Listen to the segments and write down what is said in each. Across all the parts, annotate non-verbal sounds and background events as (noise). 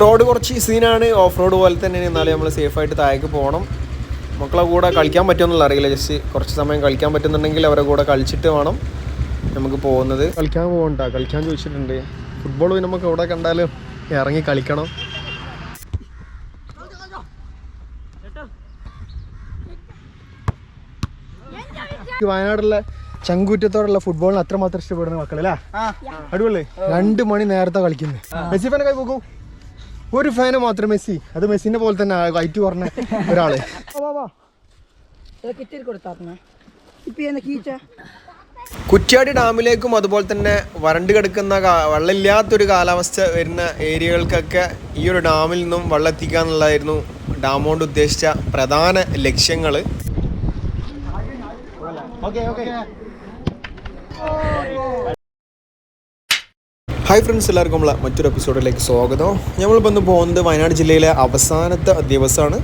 Road കുറച്ച് സീനാണ് off road പോലെ തന്നെ എന്നാലും നമ്മൾ സേഫ് ആയിട്ട് താഴേക്ക് പോകണം. മക്കളെ കൂടെ കളിക്കാൻ പറ്റുമെന്നുള്ള അറിയില്ല. ജസ്റ്റ് കുറച്ച് സമയം കളിക്കാൻ പറ്റുന്നുണ്ടെങ്കിൽ അവരുടെ കൂടെ കളിച്ചിട്ട് വേണം നമുക്ക് പോകുന്നത്. കളിക്കാൻ പോകണ്ട കളിക്കാൻ ചോദിച്ചിട്ടുണ്ട്. ഫുട്ബോൾ നമുക്ക് എവിടെ കണ്ടാലും ഇറങ്ങി കളിക്കണം. വയനാടുള്ള ചങ്കൂറ്റത്തോടുള്ള ഫുട്ബോളിന് അത്രമാത്രം ഇഷ്ടപ്പെടുന്ന മക്കളല്ലേ? അടിപൊളി. രണ്ട് മണി നേരത്തെ കളിക്കുന്നത് മെസ്സി ഫാനെ കൈ പോക്കൂ? ഒരു ഫാന് മാത്രം മെസ്സി. അത് മെസ്സിന്റെ പോലെ തന്നെ വൈറ്റ് പറഞ്ഞ ഒരാൾ. കുറ്റ്യാടി ഡാമിലേക്കും അതുപോലെ തന്നെ വരണ്ട് കിടക്കുന്ന വെള്ളമില്ലാത്തൊരു കാലാവസ്ഥ വരുന്ന ഏരിയകൾക്കൊക്കെ ഈ ഒരു ഡാമിൽ നിന്നും വെള്ളം എത്തിക്കുക എന്നുള്ളതായിരുന്നു ഡാം കൊണ്ട് ഉദ്ദേശിച്ച പ്രധാന ലക്ഷ്യങ്ങൾ ഹായ് ഫ്രണ്ട്സ് എല്ലാവർക്കും നമ്മളെ മറ്റൊരു എപ്പിസോഡിലേക്ക് സ്വാഗതം. നമ്മളിപ്പോൾ ഇന്ന് പോകുന്നത് വയനാട് ജില്ലയിലെ അവസാനത്തെ ദിവസമാണ്.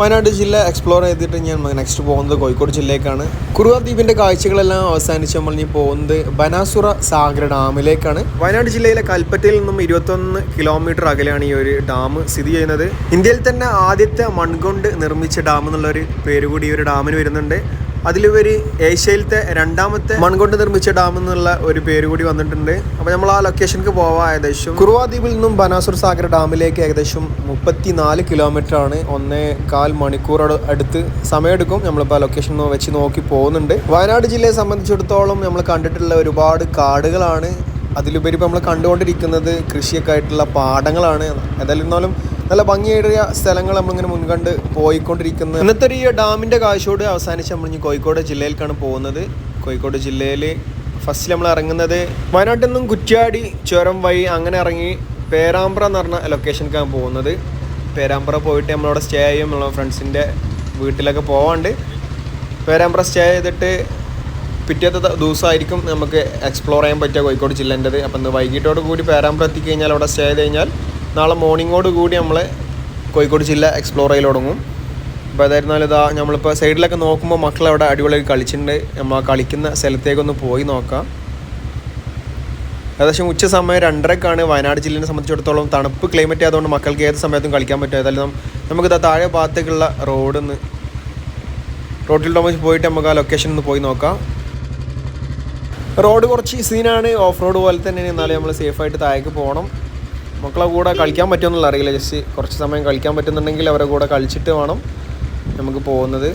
വയനാട് ജില്ല എക്സ്പ്ലോർ ചെയ്തിട്ട് ഞാൻ നെക്സ്റ്റ് പോകുന്നത് കോഴിക്കോട് ജില്ലയിലേക്കാണ്. കുറുവാ ദ്വീപിന്റെ കാഴ്ചകളെല്ലാം അവസാനിച്ച് നമ്മൾ ഇനി പോകുന്നത് ബനാസുറ സാഗര ഡാമിലേക്കാണ്. വയനാട് ജില്ലയിലെ കൽപ്പറ്റയിൽ നിന്നും ഇരുപത്തൊന്ന് കിലോമീറ്റർ അകലെയാണ് ഈ ഒരു ഡാം സ്ഥിതി ചെയ്യുന്നത്. ഇന്ത്യയിൽ തന്നെ ആദ്യത്തെ മൺകൊണ്ട് നിർമ്മിച്ച ഡാം എന്നുള്ളൊരു പേര് കൂടി ഈ ഒരു ഡാമിന് വരുന്നുണ്ട്. അതിലുപരി ഏഷ്യയിലത്തെ രണ്ടാമത്തെ മൺകൊണ്ട് നിർമ്മിച്ച ഡാം എന്നുള്ള ഒരു പേര് കൂടി വന്നിട്ടുണ്ട്. അപ്പോൾ നമ്മൾ ആ ലൊക്കേഷനിലേക്ക് പോവാം ഏകദേശം. കുറുവാ ദ്വീപിൽ നിന്നും ബനാസുർ സാഗർ ഡാമിലേക്ക് ഏകദേശം മുപ്പത്തിനാല് കിലോമീറ്റർ ആണ്. ഒന്നേ കാൽ മണിക്കൂർ അട്- അടുത്ത് സമയമെടുക്കും. നമ്മളിപ്പോൾ ആ ലൊക്കേഷൻ വെച്ച് നോക്കി പോകുന്നുണ്ട്. വയനാട് ജില്ലയെ സംബന്ധിച്ചിടത്തോളം നമ്മൾ കണ്ടിട്ടുള്ള ഒരുപാട് കാടുകളാണ്. അതിലുപരി ഇപ്പോൾ നമ്മൾ കണ്ടുകൊണ്ടിരിക്കുന്നത് കൃഷിയൊക്കെ ആയിട്ടുള്ള പാടങ്ങളാണ്. ഏതായിരുന്നാലും നല്ല ഭംഗിയേറിയ സ്ഥലങ്ങൾ നമ്മളിങ്ങനെ മുൻകണ്ട് പോയിക്കൊണ്ടിരിക്കുന്നത്. ഇന്നത്തെ ഈ ഡാമിന്റെ കാഴ്ചയോട് അവസാനിച്ച് നമ്മൾ ഇനി കോഴിക്കോട് ജില്ലയിലേക്കാണ് പോകുന്നത്. കോഴിക്കോട് ജില്ലയിൽ ഫസ്റ്റ് നമ്മൾ ഇറങ്ങുന്നത് വയനാട്ടിൽ നിന്നും കുറ്റ്യാടി ചുരം വഴി അങ്ങനെ ഇറങ്ങി പേരാമ്പ്ര എന്ന് പറഞ്ഞ ലൊക്കേഷനിലേക്കാണ് പോകുന്നത്. പേരാമ്പ്ര പോയിട്ട് നമ്മളവിടെ സ്റ്റേ ചെയ്യും നമ്മളെ ഫ്രണ്ട്സിന്റെ വീട്ടിലൊക്കെ പോവാണ്ട്. പേരാമ്പ്ര സ്റ്റേ ചെയ്തിട്ട് പിറ്റേത്തെ ദിവസമായിരിക്കും നമുക്ക് എക്സ്പ്ലോർ ചെയ്യാൻ പറ്റുക കോഴിക്കോട് ജില്ലേന്റെത്. അപ്പം ഇന്ന് വൈകിട്ടോട് കൂടി പേരാമ്പ്ര എത്തിക്കഴിഞ്ഞാൽ അവിടെ സ്റ്റേ ചെയ്ത് കഴിഞ്ഞാൽ നാളെ മോർണിംഗോട് കൂടി നമ്മൾ കോഴിക്കോട് ജില്ല എക്സ്പ്ലോർ ചെയ്യൽ തുടങ്ങും. അപ്പോൾ അതായിരുന്നാലും ഇതാ നമ്മളിപ്പോൾ സൈഡിലൊക്കെ നോക്കുമ്പോൾ മക്കൾ അവിടെ അടിപൊളിയായി കളിച്ചിട്ടുണ്ട്. നമ്മൾ ആ കളിക്കുന്ന സ്ഥലത്തേക്കൊന്ന് പോയി നോക്കാം. ഏകദേശം ഉച്ച സമയം രണ്ടരക്കാണ്. വയനാട് ജില്ലയെ സംബന്ധിച്ചിടത്തോളം തണുപ്പ് ക്ലൈമറ്റ് ആയതുകൊണ്ട് മക്കൾക്ക് ഏത് സമയത്തും കളിക്കാൻ പറ്റും. ഏതായാലും നമുക്ക് ഇതാ താഴെ ഭാഗത്തേക്കുള്ള റോഡ് റോട്ടിൽ നമുക്ക് പോയിട്ട് നമുക്ക് ആ ലൊക്കേഷൻ ഒന്ന് പോയി നോക്കാം. റോഡ് കുറച്ച് സീനാണ് ഓഫ് റോഡ് പോലെ തന്നെ എന്നാലും നമ്മൾ സേഫായിട്ട് താഴേക്ക് പോകണം മക്കളെ കൂടെ കളിക്കാൻ പറ്റുമെന്നുള്ള അറിയില്ല. ജസ്റ്റ് കുറച്ച് സമയം കളിക്കാൻ പറ്റുന്നുണ്ടെങ്കിൽ അവരുടെ കൂടെ കളിച്ചിട്ട് വേണം നമുക്ക് പോകുന്നത്.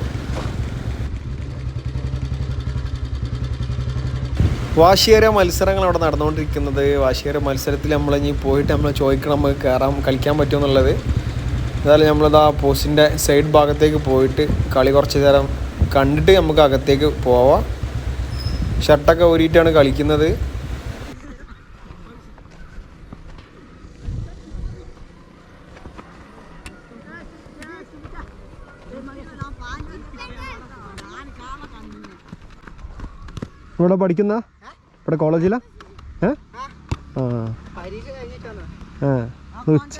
വാശിയേറിയ മത്സരങ്ങൾ അവിടെ നടന്നുകൊണ്ടിരിക്കുന്നത്. വാശിയേറിയ മത്സരത്തിൽ നമ്മൾ ഇനി പോയിട്ട് നമ്മൾ ചോദിക്കണം നമുക്ക് കയറാൻ കളിക്കാൻ പറ്റുമെന്നുള്ളത് എന്തായാലും നമ്മളത് ആ പോസ്റ്റിന്റെ സൈഡ് ഭാഗത്തേക്ക് പോയിട്ട് കളി കുറച്ച് നേരം കണ്ടിട്ട് നമുക്ക് അകത്തേക്ക് പോവാം. ഷർട്ടൊക്കെ ഊരിയിട്ടാണ് കളിക്കുന്നത്. ഇവിടെ പഠിക്കുന്ന? ഇവിടെ കോളേജിലാ? ഏ? ആ. ഉച്ച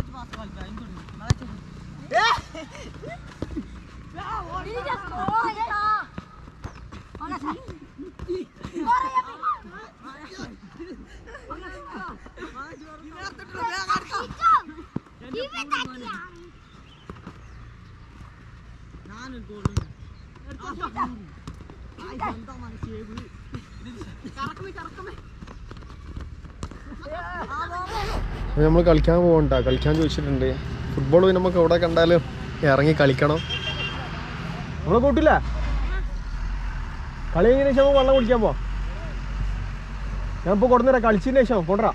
നമ്മൾ കളിക്കാൻ പോകണ്ട കളിക്കാൻ ചോദിച്ചിട്ടുണ്ട്. ഫുട്ബോൾ നമുക്ക് എവിടെ കണ്ടാലും ഇറങ്ങി കളിക്കണം. നമ്മളെ കൂട്ടില്ല കളി കഴിഞ്ഞ ശേഷം വെള്ളം കുടിക്കാൻ പോ ഞാൻ ഇപ്പോൾ കൊടുന്നേരാം. കളിച്ചതിന് ശേഷം. കൊണ്ടുവരാ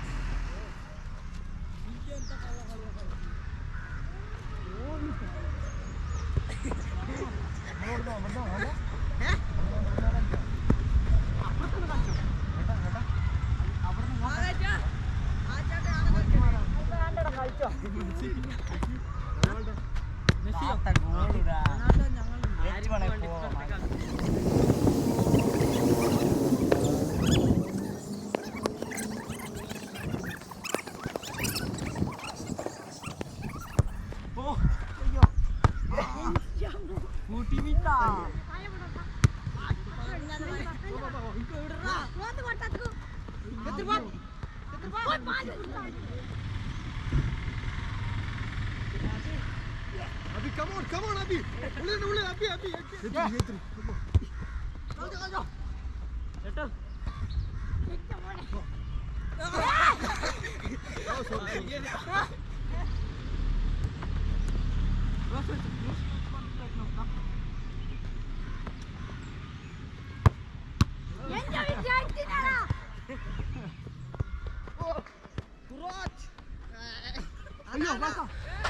Nesse tá, tá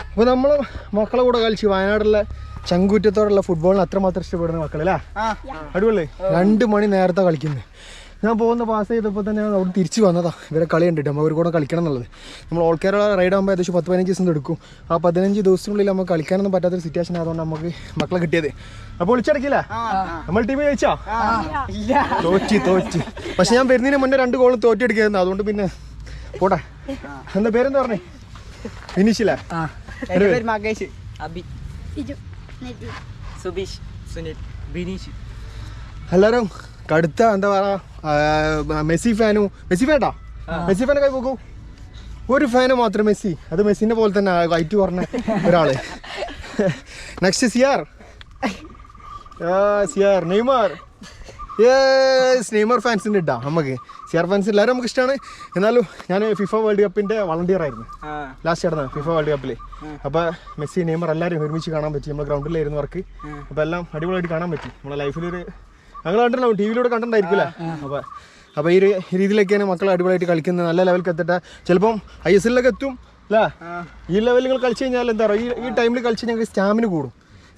അപ്പോൾ നമ്മൾ മക്കളെ കൂടെ കളിച്ച് വയനാട്ടിലെ ചങ്കൂറ്റത്തോടുള്ള ഫുട്ബോളിന് അത്രമാത്രം ഇഷ്ടപ്പെടുന്ന മക്കളല്ലേ? അടിപൊളി. രണ്ട് മണി നേരത്തെ കളിക്കുന്നത് ഞാൻ പോകുന്ന പാസ് ചെയ്തപ്പോൾ തന്നെ അവിടെ തിരിച്ചു വന്നതാ. ഇവരെ കളി കണ്ടിട്ട് നമുക്ക് കൂടെ കളിക്കണം എന്നുള്ളത്. നമ്മൾ ഓൾ കേരള റൈഡ് ആകുമ്പോൾ ഏകദേശം പത്ത് പതിനഞ്ച് ദിവസം എടുക്കും. ആ പതിനഞ്ച് ദിവസത്തിനുള്ളിൽ നമുക്ക് കളിക്കാനൊന്നും പറ്റാത്തൊരു സിറ്റുവേഷൻ ആയതുകൊണ്ട് നമുക്ക് മക്കളെ കിട്ടിയത്. അപ്പോൾ വിളിച്ചടക്കില്ല നമ്മൾ ടീം ജയിച്ചോ? തോറ്റി തോറ്റി. പക്ഷെ ഞാൻ വരുന്നതിന് മുന്നേ രണ്ട് ഗോൾ തോറ്റിയെടുക്കായിരുന്നു. അതുകൊണ്ട് പിന്നെ പോട്ടെ എന്താ പേരെന്താ പറഞ്ഞേ? ഫിനിഷില്ലേ മകേഷ്. അബി. സുബീഷ്. സുനിൽ. ബിനീഷ്. എല്ലാരും കടുത്ത എന്താ പറയാ മെസ്സി ഫാനും മെസ്സി ഫാനാ മെസ്സി ഫാൻ കൈ പോകൂ ഒരു ഫാന് മാത്രം മെസ്സി. അത് മെസ്സിന്റെ പോലെ തന്നെ വൈറ്റ് പറഞ്ഞ ഒരാൾ. Next CR CR Neymar. Neymar ഫാൻസിന്റെ ഇട്ടാ നമുക്ക്. സിയർ ഫാൻസ് എല്ലാവരും നമുക്ക് ഇഷ്ടമാണ് എന്നാലും ഞാൻ ഫിഫ വേൾഡ് കപ്പിന്റെ വളണ്ടിയർ ആയിരുന്നു. ലാസ്റ്റ് നടന്ന ഫിഫ വേൾഡ് കപ്പിൽ അപ്പോൾ മെസ്സി നെയ്മർ എല്ലാവരും ഒരുമിച്ച് കാണാൻ പറ്റി. നമ്മുടെ ഗ്രൗണ്ടിലായിരുന്നു വർക്ക് അപ്പോൾ എല്ലാം അടിപൊളിയായിട്ട് കാണാൻ പറ്റി. നമ്മുടെ ലൈഫിലൊരു ഞങ്ങൾ കണ്ടിട്ടുണ്ടാവും ടി വിയിലൂടെ കണ്ടിട്ടുണ്ടായിരിക്കില്ല അപ്പോൾ അപ്പോൾ ഈ ഒരു രീതിയിലൊക്കെയാണ് മക്കൾ അടിപൊളിയായിട്ട് കളിക്കുന്നത്. നല്ല ലെവലിൽ എത്തട്ടെ. ചിലപ്പം ഐ എസ് എല്ലിലൊക്കെ എത്തും അല്ലേ? ഈ ലെവലിൽ നിങ്ങൾ കളിച്ചു കഴിഞ്ഞാൽ എന്താ പറയുക? ഈ ഈ ടൈമിൽ കളിച്ച് ഞങ്ങൾക്ക് സ്റ്റാമിന കൂടും.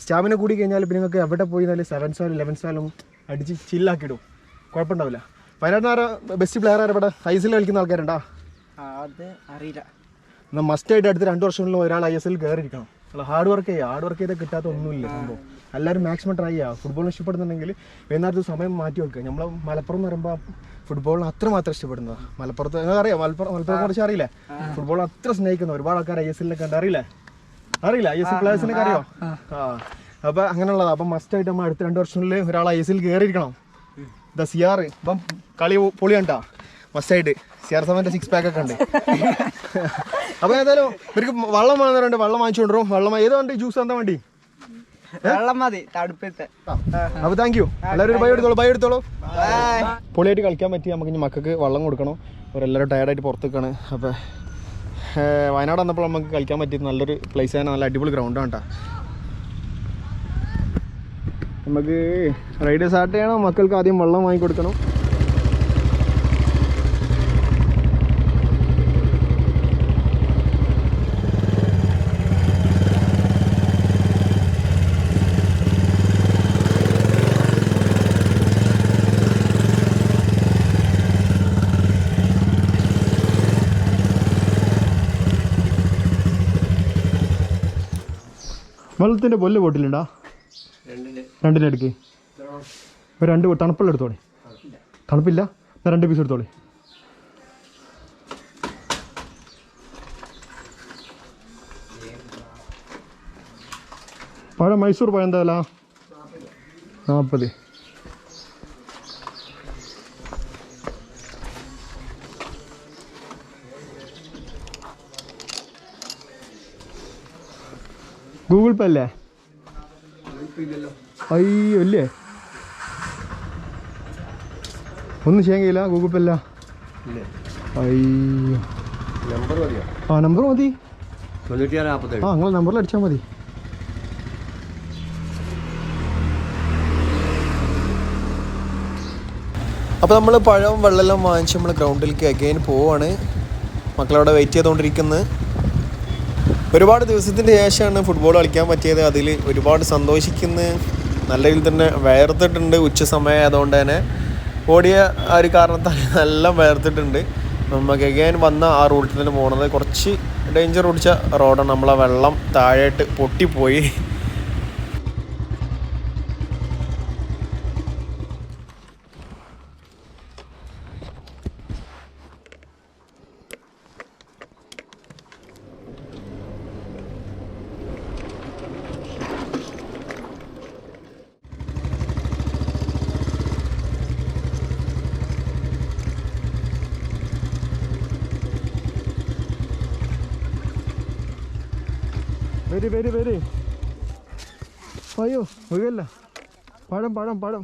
സ്റ്റാമിന കൂടി കഴിഞ്ഞാൽ പിന്നെ നിങ്ങൾക്ക് എവിടെ പോയി നല്ല സെവൻ സ്റ്റാലും ലെവൻ സ്റ്റാലും അടിച്ച് ചില്ലാക്കിയിടും കുഴപ്പമുണ്ടാവില്ല. വയനാട്ടിനാരോ ബെസ്റ്റ് പ്ലെയർ ആരാ ഇവിടെ? ഐ എസ് എൽ കളിക്കുന്ന ആൾക്കാരുണ്ടോ? അത് അറിയില്ല. എന്നാൽ മസ്റ്റ് ആയിട്ട് അടുത്ത രണ്ട് വർഷങ്ങളിൽ ഒരാൾ ഐ എസ് എൽ കയറിയിരിക്കണം അല്ല ഹാർഡ് വർക്ക് ചെയ്യുക ഹാർഡ് വർക്ക് ചെയ്താൽ കിട്ടാത്ത ഒന്നുമില്ല സംഭവം. എല്ലാവരും മാക്സിമം ട്രൈ ചെയ്യുക. ഫുട്ബോൾ ഇഷ്ടപ്പെടുന്നുണ്ടെങ്കിൽ വൈകുന്നേരത്തെ സമയം മാറ്റി വെക്കുക. നമ്മൾ മലപ്പുറം എന്ന് പറയുമ്പോൾ ഫുട്ബോളിന് അത്രമാത്രം ഇഷ്ടപ്പെടുന്നത്. മലപ്പുറത്ത് അറിയാം മലപ്പുറം മലപ്പുറത്തെ കുറിച്ച് അറിയില്ല? ഫുട്ബോൾ അത്ര സ്നേഹിക്കുന്ന ഒരുപാട് ആൾക്കാർ ഐ എസ് എല്ലിലൊക്കെ ഉണ്ട്. അറിയില്ല? അറിയില്ല? ഐ എസ് എൽ പ്ലേയേഴ്സിനൊക്കെ അറിയോ? ആ. അപ്പോൾ അങ്ങനെയുള്ളതാണ് അപ്പം മസ്റ്റ് ആയിട്ട് നമ്മൾ അടുത്ത രണ്ട് വർഷങ്ങളിൽ ഒരാൾ ഐ എസ് എൽ കയറിയിരിക്കണം ദ സിയാർ. ഇപ്പം കളി പൊളി കണ്ടാ. മസ്റ്റായിട്ട് സിയാർ സെവന്റെ സിക്സ് പാക്ക് ഒക്കെ ഉണ്ട്. (laughs) അപ്പോൾ ഏതായാലും ഇവർക്ക് വള്ളം വാങ്ങുന്നവരുണ്ട്. വള്ളം വാങ്ങിച്ചു കൊണ്ടുവരും. വെള്ളം ഏത് വണ്ടി? ജ്യൂസ് എന്താ വണ്ടി? വെള്ളം മതി. അപ്പോൾ താങ്ക് യു എല്ലാവരും ഒരു ബൈ എടുത്തോളൂ. ബൈ എടുത്തോളൂ. പൊളിയായിട്ട് കളിക്കാൻ പറ്റി. നമുക്ക് ഇനി മക്കൾക്ക് വള്ളം കൊടുക്കണം. അവരെല്ലാവരും ടയർഡായിട്ട് പുറത്തേക്കാണ്. അപ്പോൾ വയനാട് വന്നപ്പോൾ നമുക്ക് കളിക്കാൻ പറ്റിയത് നല്ലൊരു പ്ലേസ് ആണ് നല്ല അടിപൊളി ഗ്രൗണ്ടാണ് കേട്ടോ. നമുക്ക് റൈഡ് സ്റ്റാർട്ട് ചെയ്യണം. മക്കൾക്ക് ആദ്യം വെള്ളം വാങ്ങി കൊടുക്കണം. വെള്ളത്തിന്റെ പൊല്ല് പോട്ടിലുണ്ടോ രണ്ടിന്റെ എടുക്ക്. ഒരു രണ്ട് തണുപ്പുള്ള എടുത്തോളെ. തണുപ്പില്ല. എന്നാ രണ്ട് പീസ് എടുത്തോളെ. പഴം മൈസൂർ പഴം എന്താ വില? നാൽപ്പത് ഗൂഗിൾ പേ അല്ലേ? അയ്യോ അല്ലേ ഒന്നും ചെയ്യാൻ കഴിയില്ല ഗൂഗിൾ പേ അല്ല അയ്യോ. ആ നമ്പർ മതി. ആ നിങ്ങൾ നമ്പറിൽ അടിച്ചാൽ മതി. അപ്പോൾ നമ്മൾ പഴം വെള്ളമെല്ലാം വാങ്ങിച്ച് നമ്മൾ ഗ്രൗണ്ടിലേക്ക് അഗൈൻ പോവാണ്. മക്കളവിടെ വെയിറ്റ് ചെയ്തുകൊണ്ടിരിക്കുന്നത് ഒരുപാട് ദിവസത്തിന്റെ ശേഷമാണ് ഫുട്ബോൾ കളിക്കാൻ പറ്റിയത്. അതിൽ ഒരുപാട് സന്തോഷിക്കുന്ന നല്ല രീതിയിൽ തന്നെ വേർത്തിട്ടുണ്ട് ഉച്ച സമയം ആയതുകൊണ്ട് തന്നെ ഓടിയ ആ ഒരു കാരണത്താൽ നല്ല വേർത്തിട്ടുണ്ട്. നമുക്ക് അഗൈൻ വന്ന ആ റൂട്ടിൽ തന്നെ പോകുന്നത് കുറച്ച് ഡേഞ്ചർ ഓടിച്ച റോഡാണ് നമ്മളെ വെള്ളം താഴേട്ട് പൊട്ടിപ്പോയി. വരി വരി വരി അയ്യോ ഒഴുകല്ല പഴം പഴം പഴം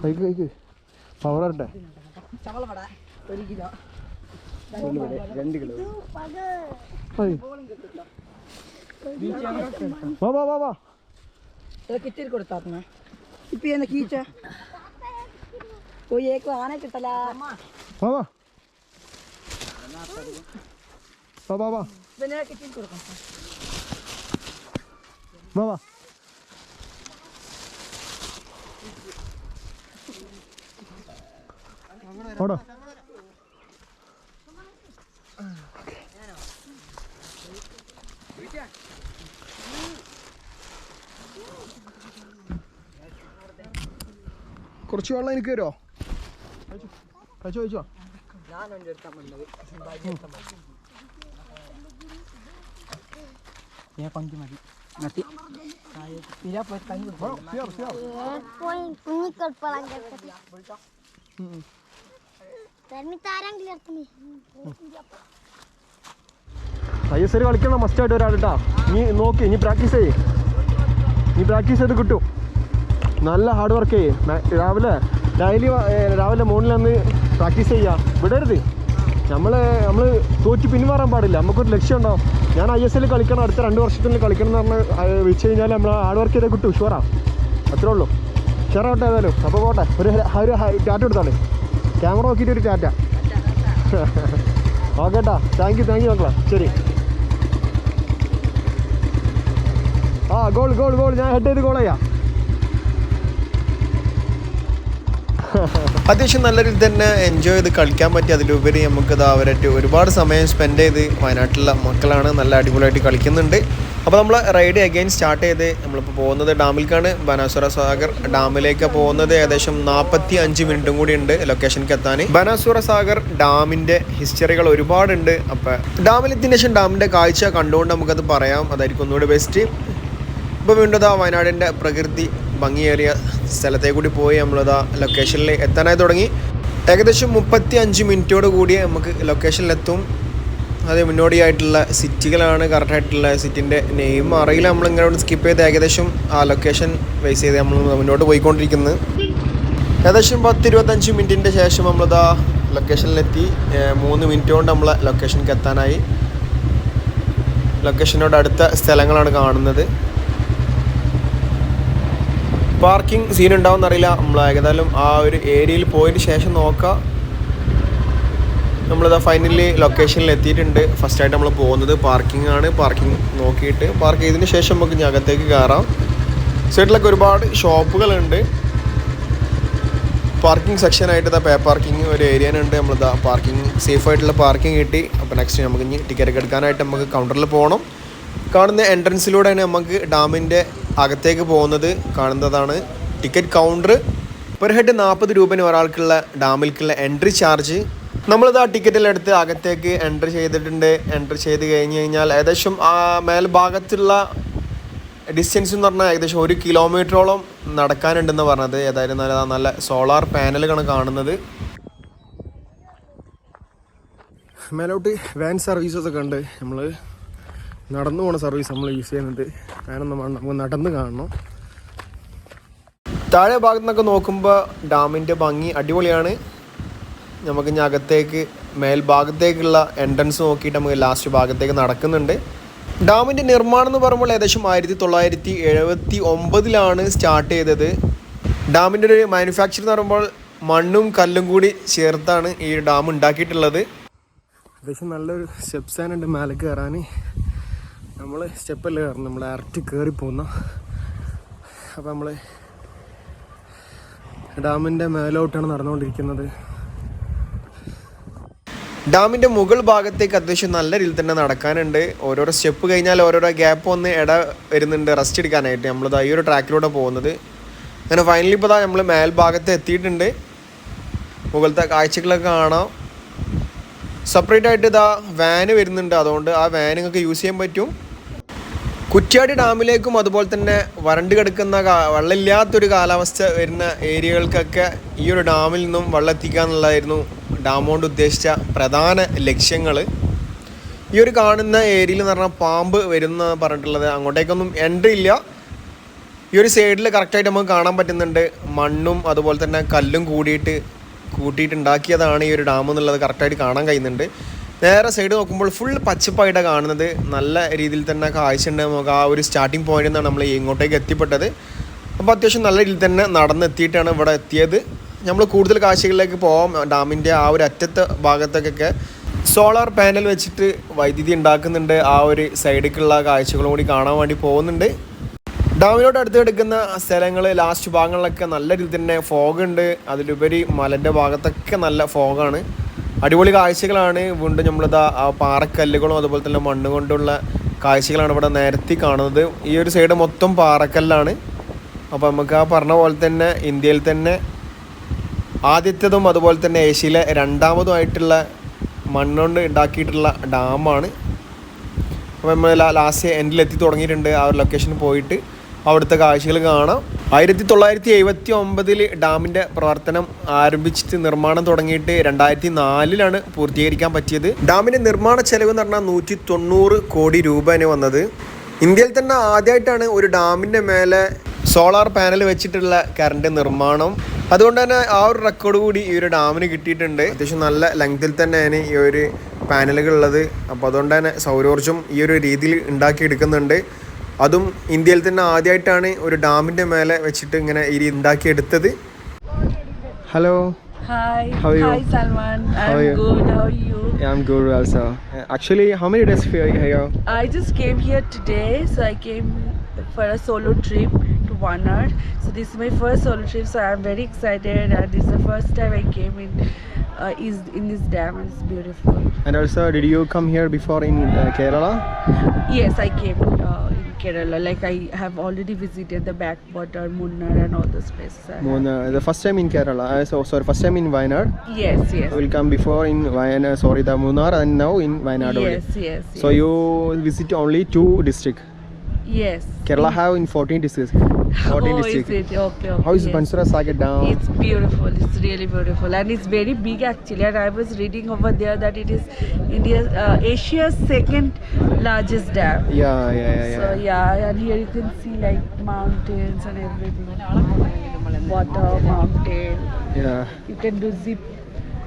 കഴിക്ക് കഴിക്ക് pada. Beri gila. രണ്ട് കിലോ. വാ വാ വാ വാ Saya kecil kau letak na. കുയ്യേക്ക് ആന കിട്ടലാ. കുറച്ച് വെള്ളം എനിക്ക് തരോ എന്റെ അടുത്താൻ വന്നത് ഞാൻ പങ്കി മതി. മതി. siap siap Poin pengikut clear L കളിക്കണം മസ്റ്റായിട്ട് ഒരാളിട്ടാ. നീ നോക്കി നീ പ്രാക്ടീസ് ചെയ്യേ. നീ പ്രാക്ടീസ് ചെയ്ത് കിട്ടും. നല്ല ഹാർഡ് വർക്ക് ചെയ്യ്. രാവിലെ ഡെയിലി രാവിലെ മോർണിംഗ് അന്ന് പ്രാക്ടീസ് ചെയ്യുക വിടരുത്. നമ്മൾ നമ്മൾ തോറ്റ് പിന്മാറാൻ പാടില്ല. നമുക്കൊരു ലക്ഷ്യം ഉണ്ടാവും. ഞാൻ ഐ എസ് എൽ കളിക്കണം അടുത്ത രണ്ട് വർഷത്തിൽ കളിക്കണം എന്ന് പറഞ്ഞ് വെച്ച് കഴിഞ്ഞാൽ നമ്മൾ ഹാർഡ് വർക്ക് ചെയ്തേ കിട്ടും. ഷുവറാ അത്രേ ഉള്ളൂ. ഷുവറാവട്ടെ ഏതായാലും. അപ്പോൾ പോട്ടെ. ഒരു ഒരു ടാറ്റ എടുത്താളേ ക്യാമറ നോക്കിയിട്ട് ഒരു ടാറ്റ. ഓക്കെ ഏട്ടാ താങ്ക് യു താങ്ക് യു മക്കളെ. ശരി. ആ ഗോൾ ഗോൾ ഗോൾ ഞാൻ ഹെഡ് ചെയ്ത് ഗോൾ ചെയ്യാം. അത്യാവശ്യം നല്ല രീതിയിൽ തന്നെ എൻജോയ് ചെയ്ത് കളിക്കാൻ പറ്റി. അതിലുപരി നമുക്കത് അവരായിട്ട് ഒരുപാട് സമയം സ്പെൻഡ് ചെയ്ത് വയനാട്ടിലെ മക്കളാണ് നല്ല അടിപൊളിയായിട്ട് കളിക്കുന്നുണ്ട്. അപ്പോൾ നമ്മൾ റൈഡ് അഗൈൻ സ്റ്റാർട്ട് ചെയ്ത് നമ്മളിപ്പോൾ പോകുന്നത് ഡാമിലേക്കാണ് ബനാസുര സാഗർ ഡാമിലേക്ക് പോകുന്നത് ഏകദേശം നാൽപ്പത്തി അഞ്ച് മിനിറ്റും കൂടി ഉണ്ട് ലൊക്കേഷനിലേക്ക് എത്താൻ ബനാസുര സാഗർ ഡാമിന്റെ ഹിസ്റ്ററികൾ ഒരുപാടുണ്ട്. അപ്പോൾ ഡാമിലെത്തിയ ശേഷം ഡാമിന്റെ കാഴ്ച കണ്ടുകൊണ്ട് നമുക്കത് പറയാം. അതായിരിക്കും ഒന്നുകൂടി ബെസ്റ്റ് ഇപ്പോൾ വീണ്ടും വയനാടിന്റെ പ്രകൃതി ഭംഗിയേറിയ സ്ഥലത്തെ കൂടി പോയി നമ്മളിതാ ലൊക്കേഷനിൽ എത്താനായി തുടങ്ങി. ഏകദേശം മുപ്പത്തി അഞ്ച് മിനിറ്റോട് കൂടി നമുക്ക് ലൊക്കേഷനിലെത്തും അത് മുന്നോടിയായിട്ടുള്ള സിറ്റികളാണ് കറക്റ്റായിട്ടുള്ള സിറ്റിന്റെ നെയിം അറിയില്ല നമ്മൾ നമ്മളിങ്ങനെ സ്കിപ്പ് ചെയ്ത് ഏകദേശം ആ ലൊക്കേഷൻ ബേസ് ചെയ്ത് നമ്മൾ മുന്നോട്ട് പോയിക്കൊണ്ടിരിക്കുന്നത് ഏകദേശം പത്ത് ഇരുപത്തഞ്ച് മിനിറ്റിന്റെ ശേഷം നമ്മളിതാ ലൊക്കേഷനിലെത്തി മൂന്ന് മിനിറ്റ് കൊണ്ട് നമ്മൾ ലൊക്കേഷനിലേക്ക് എത്താനായി. ലൊക്കേഷനോട് അടുത്ത സ്ഥലങ്ങളാണ് കാണുന്നത്. പാർക്കിംഗ് സീൻ ഉണ്ടാവും അറിയില്ല. നമ്മൾ ഏകദേശം ആ ഒരു ഏരിയയിൽ പോയതിന് ശേഷം നോക്കാം. നമ്മളിതാ ഫൈനലി ലൊക്കേഷനിൽ എത്തിയിട്ടുണ്ട്. ഫസ്റ്റ് ആയിട്ട് നമ്മൾ പോകുന്നത് പാർക്കിംഗ് ആണ്. പാർക്കിംഗ് നോക്കിയിട്ട് പാർക്ക് ചെയ്തതിന് ശേഷം നമുക്ക് അകത്തേക്ക് കയറാം. സൈഡിലൊക്കെ ഒരുപാട് ഷോപ്പുകളുണ്ട് പാർക്കിംഗ് സെക്ഷനായിട്ട് ഇതാ പേ പാർക്കിംഗ് ഒരു ഏരിയ ഉണ്ട്. നമ്മളിതാ പാർക്കിംഗ് സേഫ് ആയിട്ടുള്ള പാർക്കിംഗ് കിട്ടി. അപ്പോൾ നെക്സ്റ്റ് നമുക്ക് ഇനി ടിക്കറ്റ് എടുക്കാനായിട്ട് നമുക്ക് കൗണ്ടറിൽ പോകണം കാണുന്ന എൻട്രൻസിലൂടെ എൻട്രൻസിലൂടെയാണ് നമുക്ക് ഡാമിന്റെ അകത്തേക്ക് പോകുന്നത് കാണുന്നതാണ്. ടിക്കറ്റ് കൗണ്ടർ പെർ ഹെഡ് നാൽപ്പത് രൂപന് ഒരാൾക്കുള്ള ഡാമിലേക്കുള്ള എൻട്രി ചാർജ് നമ്മളിത് ആ ടിക്കറ്റിലെടുത്ത് അകത്തേക്ക് എൻട്രി ചെയ്തിട്ടുണ്ട്. എൻട്രി ചെയ്ത് കഴിഞ്ഞ് കഴിഞ്ഞാൽ ഏകദേശം ആ മേൽഭാഗത്തുള്ള ഡിസ്റ്റൻസ് എന്ന് പറഞ്ഞാൽ ഏകദേശം ഒരു കിലോമീറ്ററോളം നടക്കാനുണ്ടെന്ന് പറഞ്ഞത്. ഏതായാലും നല്ല നല്ല സോളാർ പാനലുകളാണ് കാണുന്നത്. മേലോട്ട് വാൻ സർവീസസ് ഒക്കെ ഉണ്ട്. നമ്മൾ നടന്നു പോണ സർവീസ് നമ്മൾ യൂസ് ചെയ്യുന്നത്. കാരണം നമ്മൾ നമുക്ക് നടന്ന് കാണണം. താഴെ ഭാഗത്തു നിന്നൊക്കെ നോക്കുമ്പോൾ ഡാമിന്റെ ഭംഗി അടിപൊളിയാണ്. നമുക്ക് ഇനി അകത്തേക്ക് മേൽഭാഗത്തേക്കുള്ള എൻട്രൻസ് നോക്കിയിട്ട് നമുക്ക് ലാസ്റ്റ് ഭാഗത്തേക്ക് നടക്കുന്നുണ്ട്. ഡാമിന്റെ നിർമ്മാണം എന്ന് പറയുമ്പോൾ ഏകദേശം ആയിരത്തി തൊള്ളായിരത്തി എഴുപത്തി ഒമ്പതിലാണ് സ്റ്റാർട്ട് ചെയ്തത്. ഡാമിന്റെ ഒരു മാനുഫാക്ചർ എന്ന് പറയുമ്പോൾ മണ്ണും കല്ലും കൂടി ചേർത്താണ് ഈ ഡാം ഉണ്ടാക്കിയിട്ടുള്ളത്. ഏകദേശം നല്ലൊരു സെപ്സാനുണ്ട് മേലെ കയറാൻ. നമ്മൾ സ്റ്റെപ്പല്ല കയറണം നമ്മൾ ഇറക്കി കയറി പോകുന്ന അപ്പോൾ നമ്മൾ ഡാമിന്റെ മേലോട്ടാണ് നടന്നുകൊണ്ടിരിക്കുന്നത്. ഡാമിന്റെ മുകൾ ഭാഗത്തേക്ക് അത്യാവശ്യം നല്ല രീതിയിൽ തന്നെ നടക്കാനുണ്ട്. ഓരോരോ സ്റ്റെപ്പ് കഴിഞ്ഞാൽ ഓരോരോ ഗ്യാപ്പ് വന്ന് ഇട വരുന്നുണ്ട് റെസ്റ്റ് എടുക്കാനായിട്ട്. നമ്മളിതാ ഈ ഒരു ട്രാക്കിലൂടെ പോകുന്നത്. അങ്ങനെ ഫൈനലി ഇപ്പോൾ നമ്മൾ മേൽഭാഗത്ത് എത്തിയിട്ടുണ്ട്. മുകളിലത്തെ കാഴ്ചകളൊക്കെ കാണാം. സെപ്പറേറ്റ് ആയിട്ട് ഇതാ വാന് വരുന്നുണ്ട്. അതുകൊണ്ട് ആ വാൻ നിങ്ങൾക്ക് യൂസ് ചെയ്യാൻ പറ്റും. കുറ്റ്യാടി ഡാമിലേക്കും അതുപോലെ തന്നെ വരണ്ട് കിടക്കുന്ന വെള്ളമില്ലാത്തൊരു കാലാവസ്ഥ വരുന്ന ഏരിയകൾക്കൊക്കെ ഈ ഒരു ഡാമിൽ നിന്നും വെള്ളം എത്തിക്കുക എന്നുള്ളതായിരുന്നു ഡാം കൊണ്ട് ഉദ്ദേശിച്ച പ്രധാന ലക്ഷ്യങ്ങൾ. ഈ ഒരു കാണുന്ന ഏരിയയിൽ എന്ന് പറഞ്ഞാൽ പാമ്പ് വരുന്ന പറഞ്ഞിട്ടുള്ളത്. അങ്ങോട്ടേക്കൊന്നും എൻട്രി ഇല്ല. ഈ ഒരു സൈഡിൽ കറക്റ്റായിട്ട് നമുക്ക് കാണാൻ പറ്റുന്നുണ്ട്. മണ്ണും അതുപോലെ തന്നെ കല്ലും കൂടിയിട്ട് കൂട്ടിയിട്ടുണ്ടാക്കിയതാണ് ഈ ഒരു ഡാം എന്നുള്ളത് കറക്റ്റായിട്ട് കാണാൻ കഴിയുന്നുണ്ട്. നേരെ സൈഡ് നോക്കുമ്പോൾ ഫുൾ പച്ചപ്പായിട്ടാണ് കാണുന്നത്. നല്ല രീതിയിൽ തന്നെ കാഴ്ച ഉണ്ട് നമുക്ക് ആ ഒരു സ്റ്റാർട്ടിങ് പോയിന്റിൽ നിന്നാണ് നമ്മൾ ഇങ്ങോട്ടേക്ക് എത്തിപ്പെട്ടത്. അപ്പോൾ അത്യാവശ്യം നല്ല രീതിയിൽ തന്നെ നടന്നെത്തിയിട്ടാണ് ഇവിടെ എത്തിയത്. നമ്മൾ കൂടുതൽ കാഴ്ചകളിലേക്ക് പോകാം ഡാമിന്റെ ആ ഒരു അറ്റത്തെ ഭാഗത്തേക്കൊക്കെ സോളാർ പാനൽ വെച്ചിട്ട് വൈദ്യുതി ഉണ്ടാക്കുന്നുണ്ട്. ആ ഒരു സൈഡിലേക്കുള്ള കാഴ്ചകളും കൂടി കാണാൻ വേണ്ടി പോകുന്നുണ്ട്. ഡാമിനോട് അടുത്ത് കിടക്കുന്ന സ്ഥലങ്ങൾ ലാസ്റ്റ് ഭാഗങ്ങളിലൊക്കെ നല്ല രീതിയിൽ തന്നെ ഫോഗ് ഉണ്ട്. അതിലുപരി മലന്റെ ഭാഗത്തൊക്കെ നല്ല ഫോഗാണ് അടിപൊളി കാഴ്ചകളാണ്. വീണ്ടും നമ്മളിതാ ആ പാറക്കല്ലുകളും അതുപോലെ തന്നെ മണ്ണ് കൊണ്ടുള്ള കാഴ്ചകളാണ് ഇവിടെ നേരത്തെ കാണുന്നത്. ഈ ഒരു സൈഡ് മൊത്തം പാറക്കല്ലാണ്. അപ്പോൾ നമുക്ക് ആ പറഞ്ഞ പോലെ തന്നെ ഇന്ത്യയിൽ തന്നെ ആദ്യത്തേതും അതുപോലെ തന്നെ ഏഷ്യയിലെ രണ്ടാമതുമായിട്ടുള്ള മണ്ണുകൊണ്ട് ഉണ്ടാക്കിയിട്ടുള്ള ഡാമാണ്. അപ്പോൾ നമ്മൾ ലാസ്റ്റ് എൻഡിലെത്തി തുടങ്ങിയിട്ടുണ്ട് ആ ഒരു ലൊക്കേഷനിൽ പോയിട്ട്. അവിടുത്തെ കാഴ്ചകൾ കാണാം. ആയിരത്തി തൊള്ളായിരത്തി എഴുപത്തി ഒമ്പതിൽ ഡാമിന്റെ പ്രവർത്തനം ആരംഭിച്ചിട്ട് നിർമ്മാണം തുടങ്ങിയിട്ട് രണ്ടായിരത്തി നാലിലാണ് പൂർത്തീകരിക്കാൻ പറ്റിയത്. ഡാമിന്റെ നിർമ്മാണ ചെലവ് എന്ന് പറഞ്ഞാൽ നൂറ്റി തൊണ്ണൂറ് കോടി രൂപയാണ് വന്നത്. ഇന്ത്യയിൽ തന്നെ ആദ്യമായിട്ടാണ് ഒരു ഡാമിന്റെ മേലെ സോളാർ പാനൽ വെച്ചിട്ടുള്ള കറണ്ട് നിർമ്മാണം. അതുകൊണ്ട് തന്നെ ആ ഒരു റെക്കോർഡ് കൂടി ഈ ഒരു ഡാമിന് കിട്ടിയിട്ടുണ്ട്. അത്യാവശ്യം നല്ല ലെങ്തിൽ തന്നെയാണ് ഈ ഒരു പാനലുകൾ ഉള്ളത്. അപ്പോൾ അതുകൊണ്ട് തന്നെ സൗരോർജം ഈ ഒരു രീതിയിൽ ഉണ്ടാക്കിയെടുക്കുന്നുണ്ട്. അതും ഇന്ത്യയിൽ തന്നെ ആദ്യമായിട്ടാണ് ഒരു ഡാമിന്റെ മേലെ വെച്ചിട്ട് ഇങ്ങനെ ഇരി ഉണ്ടാക്കിയെടുത്തത്. Hello actually how many days fear I just came here today so I came for a solo trip to one so this is my first solo trip so I am very excited and this the first time I came in is in this dam is beautiful and also did you come here before in Kerala yes I came Kerala. Like I have already visited the backwater, Munnar, and all those places. Munnar, the first time in Kerala. Uh, so sorry, first time in Wayanad. Yes, yes. will come before in Wayanad. Sorry, the Munnar and now in Wayanad. only. Yes, yes. So yes. you visit only two district. Yes. Kerala in, have in 14 districts. 14 oh, is it? Okay, okay. How is yes. Bansura Sagar Dam? It's beautiful. It's really beautiful, and it's very big actually. And I was reading over there that it is India's uh, Asia's second largest dam. yeah, yeah, yeah, So yeah. and here you can see like mountains and everything. Water, mountain. yeah. You can do zip.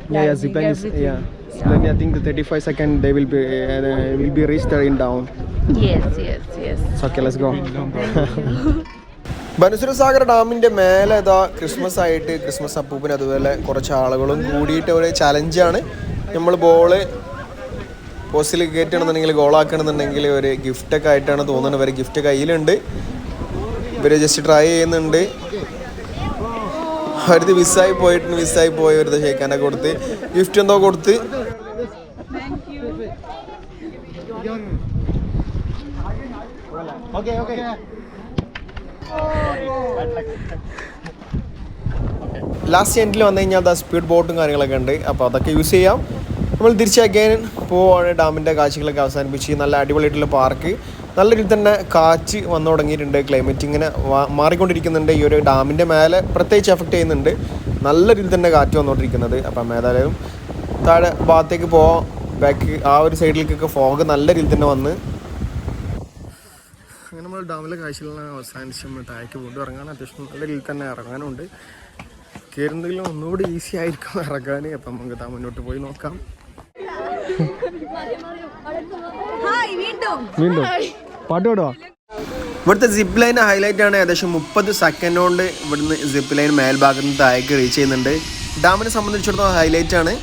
Yeah, yeah, lining, zip line is yeah. Then I think the 35 second they will be uh, will be reached there in down. Yes, yes, yes. So okay, let's go. (laughs) Banasura Sagar ഡാമിന്റെ മേലെ ഇതാ Christmas ആയിട്ട് Christmas അപ്പൂപ്പിന് അതുപോലെ കുറച്ച് ആളുകളും കൂടിയിട്ട് ഒരു ചലഞ്ചാണ് നമ്മൾ ബോൾ പോസ്റ്റിൽ കയറ്റണമെന്നുണ്ടെങ്കിൽ ഗോളാക്കണമെന്നുണ്ടെങ്കിൽ ഒരു ഗിഫ്റ്റൊക്കെ ആയിട്ടാണ് തോന്നുന്നത്. ഇവർ ഗിഫ്റ്റ് കയ്യിലുണ്ട്. ഇവർ ജസ്റ്റ് ട്രൈ ചെയ്യുന്നുണ്ട്. അവരത് മിസ്സായി പോയിട്ട് മിസ്സായി പോയി ഒരു ഷേക്കാനൊക്കെ കൊടുത്ത്. ഗിഫ്റ്റ് എന്തോ കൊടുത്ത്. ലാസ്റ്റ് എൻഡിൽ വന്നു കഴിഞ്ഞാൽ അത് സ്പീഡ് ബോട്ടും കാര്യങ്ങളൊക്കെ ഉണ്ട്. അപ്പോൾ അതൊക്കെ യൂസ് ചെയ്യാം. നമ്മൾ തിരിച്ച് അഗൈൻ പോവാണ് ഡാമിന്റെ കാഴ്ചകളൊക്കെ അവസാനിപ്പിച്ച്. നല്ല അടിപൊളിയായിട്ടുള്ള പാർക്ക് നല്ല രീതിയിൽ തന്നെ കാറ്റ് വന്നു തുടങ്ങിയിട്ടുണ്ട്. ക്ലൈമറ്റ് ഇങ്ങനെ മാറിക്കൊണ്ടിരിക്കുന്നുണ്ട്. ഈ ഒരു ഡാമിന്റെ മേലെ പ്രത്യേകിച്ച് എഫക്റ്റ് ചെയ്യുന്നുണ്ട്. നല്ല രീതിയിൽ തന്നെ കാറ്റ് വന്നുകൊണ്ടിരിക്കുന്നത്. അപ്പം ഏതായാലും താഴെ ഭാഗത്തേക്ക് പോവാം. ബാക്ക് ആ ഒരു സൈഡിലേക്കൊക്കെ ഫോഗ് നല്ല രീതിയിൽ തന്നെ വന്ന് നമ്മൾ ഡാമിലെ കാഴ്ചകളാണ് അവസാനിച്ച് നമ്മൾ താഴേക്ക് വീണ്ടും ഇറങ്ങാൻ അത്യാവശ്യം നല്ല രീതിയിൽ തന്നെ ഇറങ്ങാനുണ്ട്. കയറുന്നതിലും ഒന്നുകൂടി ഈസി ആയിരിക്കും ഇറങ്ങാൻ അപ്പം നമുക്ക് താ മുന്നോട്ട് പോയി നോക്കാം. വീണ്ടും. പാട്ട് പാടുവാ? ഇവിടുത്തെ സിപ്പ് ലൈൻ ഹൈലൈറ്റ് ആണ് ഏകദേശം മുപ്പത് സെക്കൻഡ് കൊണ്ട് ഇവിടുന്ന് സിപ്പ് ലൈൻ മേൽഭാഗത്ത് നിന്ന് താഴേക്ക് റീച്ച് ചെയ്യുന്നുണ്ട്. ഡാമിനെ സംബന്ധിച്ചിടത്തോളം ഹൈലൈറ്റ് ആണ്.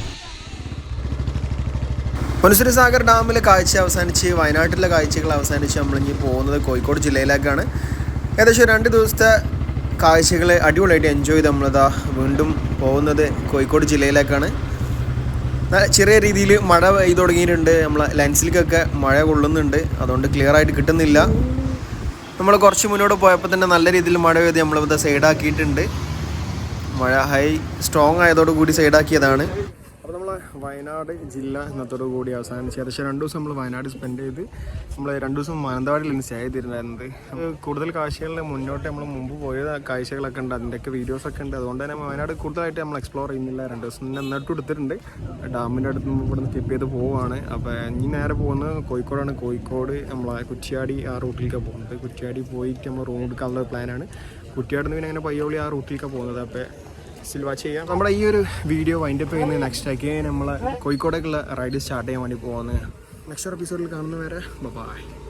മനുഷ്യര സാഗർ ഡാമിലെ കാഴ്ച അവസാനിച്ച് വയനാട്ടിലെ കാഴ്ചകൾ അവസാനിച്ച് നമ്മളിഞ്ഞ് പോകുന്നത് കോഴിക്കോട് ജില്ലയിലേക്കാണ്. ഏകദേശം രണ്ട് ദിവസത്തെ കാഴ്ചകൾ അടിപൊളിയായിട്ട് എൻജോയ് ചെയ്ത് നമ്മളിതാ വീണ്ടും പോകുന്നത് കോഴിക്കോട് ജില്ലയിലേക്കാണ്. ചെറിയ രീതിയിൽ മഴ പെയ്തു തുടങ്ങിയിട്ടുണ്ട്. നമ്മളെ ലെൻസിലേക്കൊക്കെ മഴ കൊള്ളുന്നുണ്ട്. അതുകൊണ്ട് ക്ലിയർ ആയിട്ട് കിട്ടുന്നില്ല. നമ്മൾ കുറച്ച് മുന്നോട്ട് പോയപ്പോൾ തന്നെ നല്ല രീതിയിൽ മഴ പെയ്ത് നമ്മളിവിടെ സൈഡാക്കിയിട്ടുണ്ട് മഴ ഹൈ സ്ട്രോങ് ആയതോടുകൂടി സൈഡാക്കിയതാണ് നമ്മളെ വയനാട് ജില്ല ഇന്നത്തോടു കൂടി അവസാനിച്ച് ഏകദേശം രണ്ട് ദിവസം നമ്മൾ വയനാട് സ്പെൻഡ് ചെയ്ത് നമ്മൾ രണ്ട് ദിവസം മാനന്തവാടിയിലാണ് സ്റ്റേ ചെയ്തിട്ടുണ്ടായിരുന്നത് കൂടുതൽ കാഴ്ചകളിൽ മുന്നോട്ട് നമ്മൾ മുമ്പ് പോയ കാഴ്ചകളൊക്കെ ഉണ്ട്. അതിന്റെയൊക്കെ വീഡിയോസൊക്കെ ഉണ്ട്. അതുകൊണ്ട് തന്നെ വയനാട് കൂടുതലായിട്ട് നമ്മൾ എക്സ്പ്ലോർ ചെയ്യുന്നില്ല. രണ്ട് ദിവസം തന്നെ എന്നിട്ട് എടുത്തിട്ടുണ്ട് ഡാമിന്റെ അടുത്ത് നിന്ന് ഇവിടുന്ന് സ്കിപ്പ് ചെയ്ത് പോവുകയാണ് അപ്പോൾ ഇനി നേരെ പോകുന്നത് കോഴിക്കോടാണ്. കോഴിക്കോട് നമ്മളെ കുറ്റ്യാടി ആ റൂട്ടിലേക്കാണ് പോകുന്നത്. കുറ്റ്യാടി പോയിട്ട് നമ്മൾ റൂം എടുക്കാനുള്ള പ്ലാനാണ് കുറ്റ്യാടിൽ നിന്ന് പിന്നെ അങ്ങനെ പയ്യോളി ആ റൂട്ടിലേക്കാണ് പോകുന്നത്. അപ്പോൾ സ്റ്റിൽ വാച്ച് ചെയ്യാം. നമ്മുടെ ഈ ഒരു വീഡിയോ വൈൻഡപ്പ് ചെയ്യുന്നത് നെക്സ്റ്റ് ആക്കി. നമ്മൾ കോഴിക്കോടേക്കുള്ള റൈഡ് സ്റ്റാർട്ട് ചെയ്യാൻ വേണ്ടി പോകുന്നത് നെക്സ്റ്റ് എപ്പിസോഡിൽ കാണുന്നവരെ ബൈ